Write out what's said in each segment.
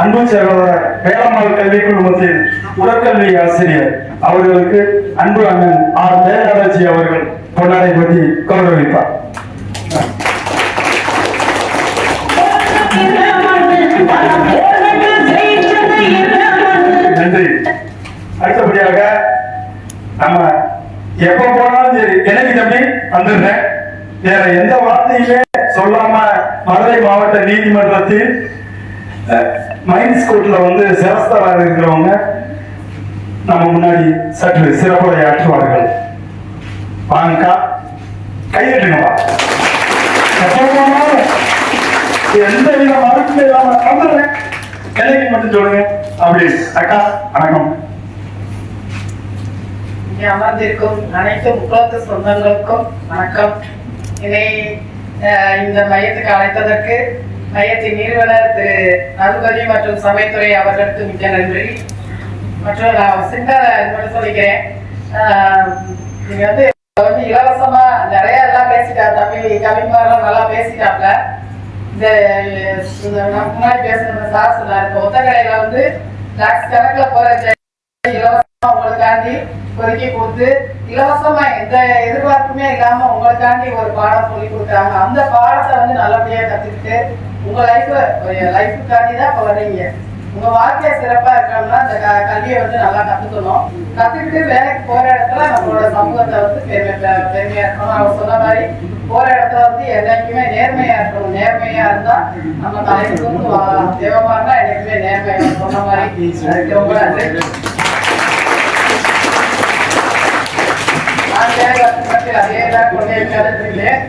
அன்பு சகோதரர் வேளம்மாள் கல்வி குழுமத்தின் உடற்கல்வி ஆசிரியர் அவர்களுக்கு அன்பு அண்ணன் ஆர். தேவராஜி அவர்கள் கொண்டாடை பற்றி கௌரவிப்பார். நன்றி. அடுத்தபடியாக நம்ம எப்ப போனாலும் சரி எனக்கு தம்பி? வந்துடுறேன். வேற எந்த வார்த்தையுமே சொல்லாம மதுரை மாவட்ட நீதிமன்றத்தில் மைன்ஸ் கோர்ட்ல வந்து சிரஸ்தராக இருக்கிறவங்க நம்ம முன்னாடி சற்று சிறப்புரை ஆற்றுவார்கள். வாங்கக்கா கையெட்டுங்கப்பா எந்த வித மறுப்பு இல்லாம நடந்துடுறேன் எனக்கு மட்டும் சொல்லுங்க. அப்படி அக்கா வணக்கம். இங்கே அமர்ந்திருக்கும் அனைத்து முக்கியத்து சொந்தங்களுக்கும் வணக்கம். இதை அஹ், இந்த மையத்துக்கு அழைத்ததற்கு மையத்தின் நிறுவனர் திரு நல்பதி மற்றும் சமைத்துறை அவர்களுக்கு மிக்க நன்றி. மற்றும் நான் சிந்தனை சொல்லிக்கிறேன். நீங்க வந்து வந்து இலவசமா நிறைய எல்லாம் பேசிட்டா தமிழ் கவிமாரெல்லாம் நல்லா பேசிட்டாப்ல. இந்த முன்னாடி பேசுன சார் சொன்னார். இப்போ ஒத்தக்கடையில வந்து லாக்ஸ் கணக்குல போற இலவசமா உங்களுக்காண்டி ஒதுக்கி கொடுத்து இலவசமா எந்த எதிர்பார்ப்புமே இல்லாம உங்களுக்காண்டி ஒரு பாடம் சொல்லி கொடுக்குறாங்க. அந்த பாடத்தை வந்து நல்லபடியா கத்துக்கிட்டு உங்க லைஃப் லைஃபுக்காண்டி தான் இப்ப வர்றீங்க. உங்க வாழ்க்கைய சிறப்பா இருக்கணும்னா இந்த க- கல்வியை வந்து நல்லா கத்துக்கணும். கத்துக்கிட்டு வேலைக்கு போற இடத்துல நம்மளோட சமூகத்தை வந்து பெருமை பெருமையா இருக்கணும். அவர் சொன்ன மாதிரி போற இடத்துல வந்து என்னைக்குமே நேர்மையா இருக்கணும். நேர்மையா இருந்தா நம்ம தலைவருக்கு வந்து தெய்வமா இருந்தா என்னைக்குமே நேர்மையா சொன்ன மாதிரி ரொம்ப நன்றி. நான் அதே தான் கொண்டே கருத்துருக்கேன்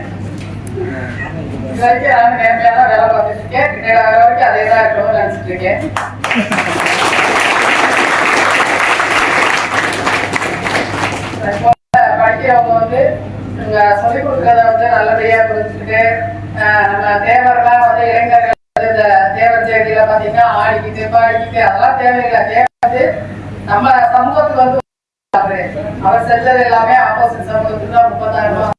இது வரைக்கும் நேர்மையா தான் வேலை இருக்கேன். பின்னாடி வர வரைக்கும் அதே தான் இருக்கணும்னு நினைச்சிட்டு இருக்கேன் படிக்கிறவங்க வந்து இவங்க சொல்லிக் கொடுக்கறத வந்து நல்லபடியா புரிஞ்சுக்கிட்டு ஆஹ் நம்ம தேவரெல்லாம் வந்து இளைஞர்கள் வந்து இந்த தேவர் ஜெயந்தியில பாத்தீங்கன்னா ஆடிக்கிட்டு பாடிக்கிட்டு அதெல்லாம் தேவையில்லை. தேவை வந்து நம்ம சமூகத்துக்கு வந்து அவர் செஞ்சது எல்லாமே ஆப்போசிட் சமூகத்துக்கு தான் முப்பத்தாறு ரூபாய்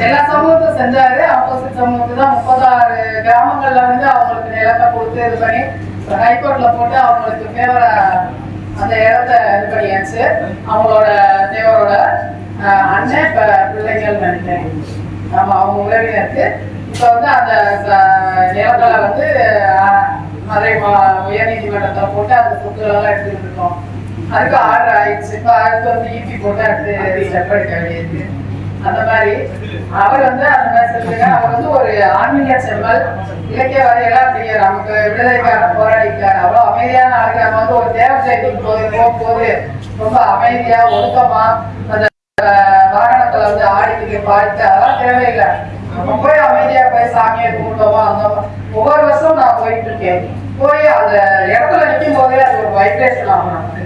எல்லா சமூகத்தும் செஞ்சாரு ஆப்போசிட் சமூகத்துக்கு தான் முப்பத்தாறு கிராமங்கள்ல வந்து அவங்களுக்கு நிலத்தை கொடுத்து இது பண்ணி ஹைகோர்ட்ல போட்டு அவங்களுக்கு ஃபேவரா அந்த இடத்த இது பண்ணியாச்சு. அவங்களோட தேவரோட அண்ணன் இப்ப பிள்ளைகள் நினைக்கிறேன். ஆமா அவங்க உறவினருக்கு இப்ப வந்து அந்த நிலங்களை வந்து மதுரை மா- உயர்நீதிமன்றத்துல போட்டு அந்த சொத்துக்கள் எல்லாம் எடுத்துட்டு இருக்கோம். அதுக்கு ஆர்டர் ஆயிடுச்சு. இப்ப அதுக்கு வந்து ஈபி போட்டு அடுத்து ஸ்டெப் எடுக்க வேண்டியிருக்கு அந்த மாதிரி. அவர் வந்து அந்த மாதிரி சொல்லுங்க அவர் வந்து ஒரு ஆன்மீக செம்மல் இலக்கிய வரையெல்லாம் அப்படிங்கிற நமக்கு விடுதலைக்காக போராடிக்கார் அவ்வளவு அமைதியான ஆளுங்க. நம்ம வந்து ஒரு தேவ செய்திக்கு போது போகும்போது ரொம்ப அமைதியா ஒழுக்கமா அந்த வாகனத்துல வந்து ஆடிக்கிட்டு பாடிட்டு அதெல்லாம் தேவையில்லை. நம்ம போய் அமைதியா போய் சாமியை கும்பிட்டோமா அந்த ஒவ்வொரு வருஷம் நான் போயிட்டு இருக்கேன் போய் அந்த இடத்துல நிற்கும் போதே அது ஒரு வைப்ரேஷன் ஆகும் நமக்கு.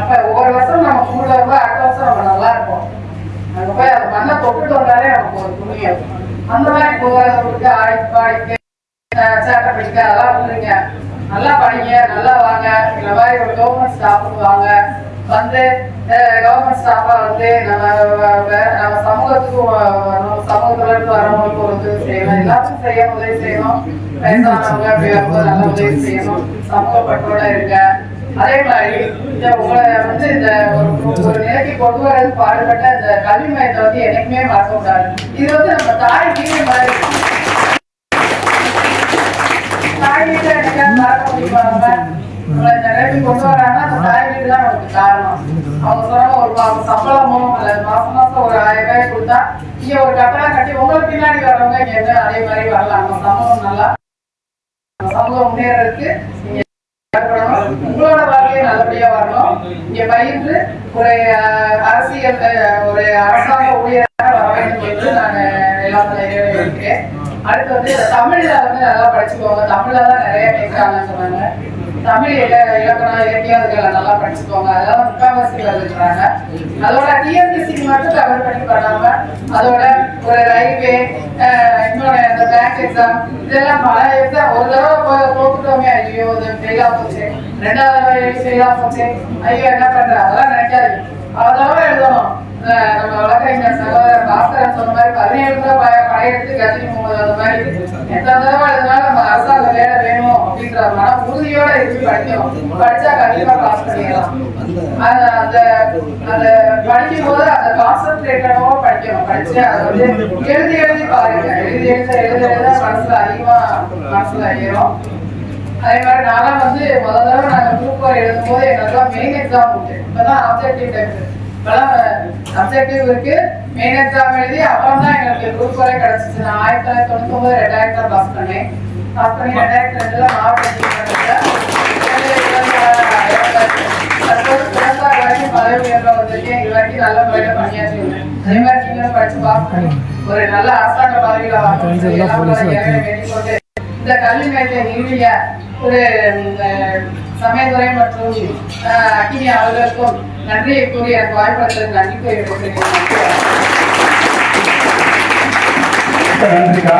அப்ப ஒவ்வொரு வருஷம் நம்ம கும்பிடுறப்ப அடுத்த வருஷம் நம்ம நல்லா இருக்கும் அங்க போய் அந்த மண்ணை தொட்டுட்டு வந்தாலே நமக்கு ஒரு புண்ணியம் அந்த மாதிரி போகிறவங்களுக்கு பாடிட்டு அஹ், சேட்டை பிடிக்க அதெல்லாம் விட்டுருங்க. நல்லா படிங்க நல்லா வாங்க. இந்த மாதிரி ஒரு கவர்மெண்ட் ஸ்டாஃப் வாங்க. வந்து கவர்மெண்ட் ஸ்டாஃபா வந்து நம்ம சமூகத்துக்கு வரணும் சமூகத்துல இருந்து வரவங்களுக்கு ஒரு உதவி செய்யணும். எல்லாத்துக்கும் செய்ய உதவி செய்யணும். வயசானவங்க அப்படி வரும்போது நல்ல உதவி செய்யணும். சமூக பற்றோட இருங்க. அதே மாதிரி இந்த உங்களை வந்து இந்த ஒரு நிலைக்கு கொண்டு வரது பாடுபட்ட இந்த கல்வி மையத்தை வந்து என்னைக்குமே மறக்க கூடாது. இது வந்து நம்ம தாய் வீடு மாதிரி தாய் வீட்டை என்னைக்காவது மறக்க முடியுமா உங்களை இந்த நிலைக்கு கொண்டு வராங்கன்னா அந்த தாய் வீடு தான் நமக்கு காரணம். அவங்க சொன்னாங்க ஒரு மாசம் சம்பளமோ அல்லது மாசம் மாசம் ஒரு ஆயிரம் ரூபாய் கொடுத்தா இங்க ஒரு கட்டணம் கட்டி உங்களுக்கு பின்னாடி வரவங்க இங்க அதே மாதிரி வரலாம். நம்ம சமூகம் நல்லா சம்பளம் சமூகம் முன்னேறதுக்கு நீங்க உங்களோட வாழ்க்கையை நல்லபடியா வரணும். இங்க பயின்று ஒரு அரசியல் ஒரு அரசாங்க ஊழியர் அடுத்து வந்து தமிழ்ல வந்து நல்லா படிச்சுக்கோங்க. தமிழ்ல தான் நிறைய கேட்கறாங்கன்னு சொன்னாங்க. தமிழ் இல இலக்கணம் இலக்கியம் அதுகளை நல்லா படிச்சுக்கோங்க. அதெல்லாம் முக்காவாசி இருக்கிறாங்க அதோட டிஎன்பிசி மட்டும் கவர் பண்ணி பண்ணாம அதோட ஒரு ரயில்வே இன்னொரு இந்த பேங்க் எக்ஸாம் இதெல்லாம் பல எக்ஸாம் ஒரு தடவை போய் போட்டுட்டோமே. ஐயோ இது ஃபெயிலாக போச்சு. ரெண்டாவது தடவை போச்சு. ஐயோ என்ன பண்ற அதெல்லாம் நினைக்காது அதெல்லாம் எழுதணும். நம்ம வழக்கறிஞர் சகோதரர் பாஸ்கரன் சொன்ன மாதிரி பதினேழு ரூபாய் படையெடுத்து அந்த மாதிரி எத்தனை தடவை எழுதினாலும் நம்ம அரசாங்க வேலை வேணும் அப்படின்ற மன உறுதியோட இருந்து படிக்கணும். படிச்சா கண்டிப்பா பாஸ் பண்ணிடலாம். அந்த அந்த படிக்கும் போது அந்த கான்சென்ட்ரேட்டடோட படிக்கணும். படிச்சு அதை வந்து எழுதி எழுதி பாருங்க. எழுதி எழுத எழுத எழுத மனசுல அதிகமா மனசுல ஏறும் அதே மாதிரி நானும் வந்து முதல் தடவை நாங்கள் குரூப் எழுதும் போது எங்களுக்குலாம் மெயின் எக்ஸாம் உண்டு. இப்பதான் ஆப்ஜெக்டிவ் டைப் அப்ஜெக்டிவ் இருக்கு. மெயின் எக்ஸாம் எழுதி அப்புறம் தான் எங்களுக்கு குரூப் ஒரே கிடைச்சிச்சு. நான் ஆயிரத்தி தொள்ளாயிரத்தி தொண்ணூத்தி ஒன்பது ரெண்டாயிரத்துல பாஸ் பண்ணேன். பாஸ் பண்ணி ரெண்டாயிரத்தி ரெண்டுல மாவட்ட சிறப்பாக வரைக்கும் பதவி உயர்வு வந்திருக்கேன் இது வரைக்கும் நல்ல முறையில பணியாற்றி உள்ளேன். அதே மாதிரி நீங்களும் படிச்சு பார்க்கணும் ஒரு நல்ல அரசாங்க பதவியில வாங்கணும் வேண்டிக் கொண்டு இந்த கல்வி மையத்தை நிறுவிய ஒரு சமயத்துறை மற்றும் அஹ், அக்கினி அவர்களுக்கும் நன்றியை கூறி எனக்கு வாய்ப்பளித்ததுக்கு நன்றி கூறி நன்றிக்கா